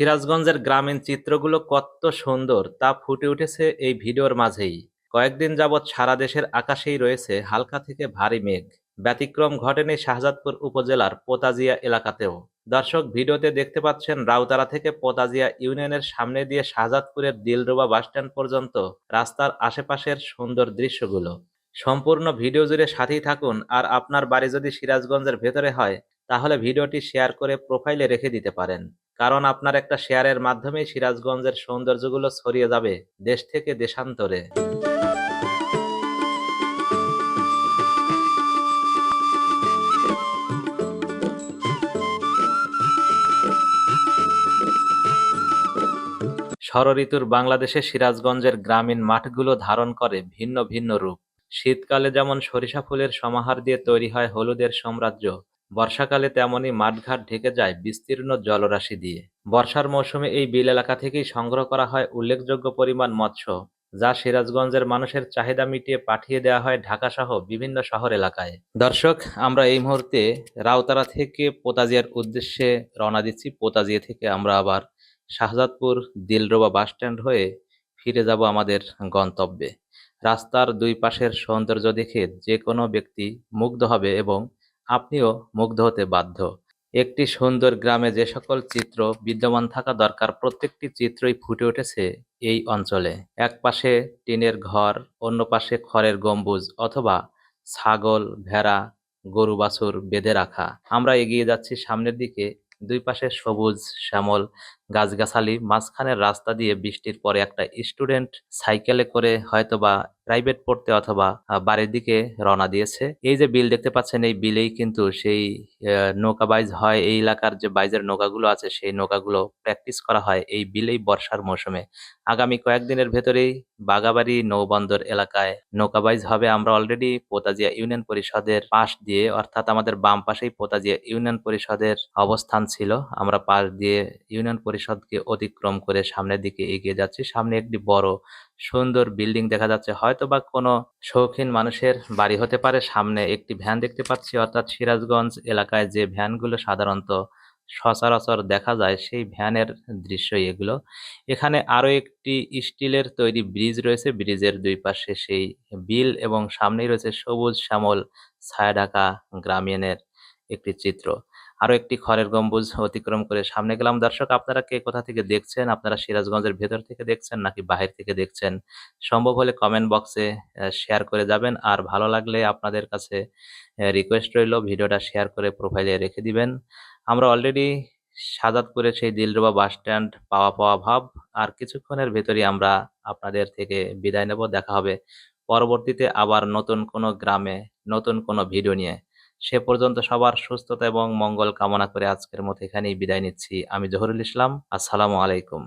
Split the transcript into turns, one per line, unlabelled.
সিরাজগঞ্জের গ্রামীণ চিত্রগুলো কত সুন্দর তা ফুটে উঠেছে এই ভিডিওর মাঝেই। কয়েকদিন যাবৎ সারা দেশের আকাশেই রয়েছে হালকা থেকে ভারী মেঘ। ব্যতিক্রম ঘটেনি শাহজাদপুর উপজেলার পোতাজিয়া এলাকাতেও। দর্শক, ভিডিওতে দেখতে পাচ্ছেন রাউতারা থেকে পোতাজিয়া ইউনিয়নের সামনে দিয়ে শাহজাদপুরের দিলরুবা বাসস্ট্যান্ড পর্যন্ত রাস্তার আশেপাশের সুন্দর দৃশ্যগুলো। সম্পূর্ণ ভিডিও জুড়ে সাথেই থাকুন, আর আপনার বাড়ি যদি সিরাজগঞ্জের ভেতরে হয়, তাহলে ভিডিওটি শেয়ার করে প্রোফাইলে রেখে দিতে পারেন। কারণ আপনার একটা শেয়ারের মাধ্যমে সিরাজগঞ্জের সৌন্দর্যগুলো ছড়িয়ে যাবে দেশ থেকে দেশান্তরে। ষড়ঋতুর বাংলাদেশে সিরাজগঞ্জের গ্রামীণ মাঠগুলো ধারণ করে ভিন্ন ভিন্ন রূপ। শীতকালে যেমন সরিষা ফুলের সমাহার দিয়ে তৈরি হয় হলুদের সাম্রাজ্য বর্ষাকালে তেমনই মাঠঘাট ঢেকে যায় বিস্তীর্ণ জলরাশি দিয়ে। বর্ষার মৌসুমে এই বিল এলাকা থেকেই সংগ্রহ করা হয় উল্লেখযোগ্য পরিমাণ মৎস্য, যা সিরাজগঞ্জের মানুষের চাহিদা মিটিয়ে পাঠিয়ে দেওয়া হয় ঢাকা সহ বিভিন্ন শহর এলাকায়। দর্শক, আমরা এই মুহূর্তে রাউতারা থেকে পোতাজিয়ার উদ্দেশ্যে রওনা দিচ্ছি। পোতাজিয়া থেকে আমরা আবার শাহজাদপুর দিলরুবা বাসস্ট্যান্ড হয়ে ফিরে যাব আমাদের গন্তব্যে। রাস্তার দুই পাশের সৌন্দর্য দেখে যে কোনো ব্যক্তি মুগ্ধ হবে এবং আপনিও মুগ্ধ হতে বাধ্য। একটি সুন্দর গ্রামে যে সকল চিত্র বিদ্যমান থাকা দরকার, প্রত্যেকটি চিত্রই ফুটে উঠেছে এই অঞ্চলে। এক পাশে টিনের ঘর, অন্য পাশে খড়ের গম্বুজ অথবা ছাগল, ভেড়া, গরু, বাছুর বেঁধে রাখা। আমরা এগিয়ে যাচ্ছি সামনের দিকে, দুই পাশে সবুজ, শ্যামল গাছগাছালি মাঝখানের রাস্তা দিয়ে বৃষ্টির পরে একটা স্টুডেন্ট সাইকেলে করে হয়তোবা প্রাইভেট পড়তে অথবা বাড়ির দিকে রওনা দিয়েছে। এই যে বিল দেখতে পাচ্ছেন, এই বিলেই কিন্তু সেই নৌকা বাইজ হয়। এই এলাকার যে বাইজের নৌকাগুলো আছে, সেই নৌকাগুলো প্র্যাকটিস করা হয় এই বিলেই বর্ষার মৌসুমে। আগামী কয়েকদিনের ভেতরেই বাগাবাড়ি নৌবন্দর এলাকায় নৌকা বাইজ হবে। আমরা অলরেডি পোতাজিয়া ইউনিয়ন পরিষদের পাশ দিয়ে, অর্থাৎ আমাদের বাম পাশেই পোতাজিয়া ইউনিয়ন পরিষদের অবস্থান ছিল। আমরা পাশ দিয়ে ইউনিয়ন পরিষদকে অতিক্রম করে সামনের দিকে এগিয়ে যাচ্ছি। সামনে একটি বড়, সুন্দর বিল্ডিং দেখা যাচ্ছে। হয়তো বা কোনো শৌখিন মানুষের বাড়ি হতে পারে। সামনে একটি ভ্যান দেখতে পাচ্ছি। অর্থাৎ সিরাজগঞ্জ এলাকায় যে ভ্যানগুলো সাধারণত সচরাচর দেখা যায়, সেই ভ্যানের দৃশ্যই এগুলো। এখানে আরও একটি স্টিলের তৈরি ব্রিজ রয়েছে। ব্রিজের দুই পাশে সেই বিল এবং সামনেই রয়েছে সবুজ শ্যামল ছায়া ঢাকা গ্রামীণের একটি চিত্র। আরও একটি খড়ের গম্বুজ অতিক্রম করে সামনে গেলাম। দর্শক, আপনারা কে কোথা থেকে দেখছেন? আপনারা সিরাজগঞ্জের ভেতর থেকে দেখছেন নাকি বাহির থেকে দেখছেন? সম্ভব হলে কমেন্ট বক্সে শেয়ার করে যাবেন। আর ভালো লাগলে আপনাদের কাছে রিকোয়েস্ট রইল, ভিডিওটা শেয়ার করে প্রোফাইলে রেখে দিবেন। আমরা অলরেডি সাজাদপুরে সেই দিলরুবা বাস স্ট্যান্ড পাওয়া পাওয়া ভাব। আর কিছুক্ষণের ভেতরই আমরা আপনাদের থেকে বিদায় নেব। দেখা হবে পরবর্তীতে আবার নতুন কোনো গ্রামে, নতুন কোনো ভিডিও নিয়ে। সে পর্যন্ত সবার সুস্থতা এবং মঙ্গল কামনা করে আজকের মতো এখানেই বিদায় নিচ্ছি। আমি জহরুল ইসলাম, আসসালামু আলাইকুম।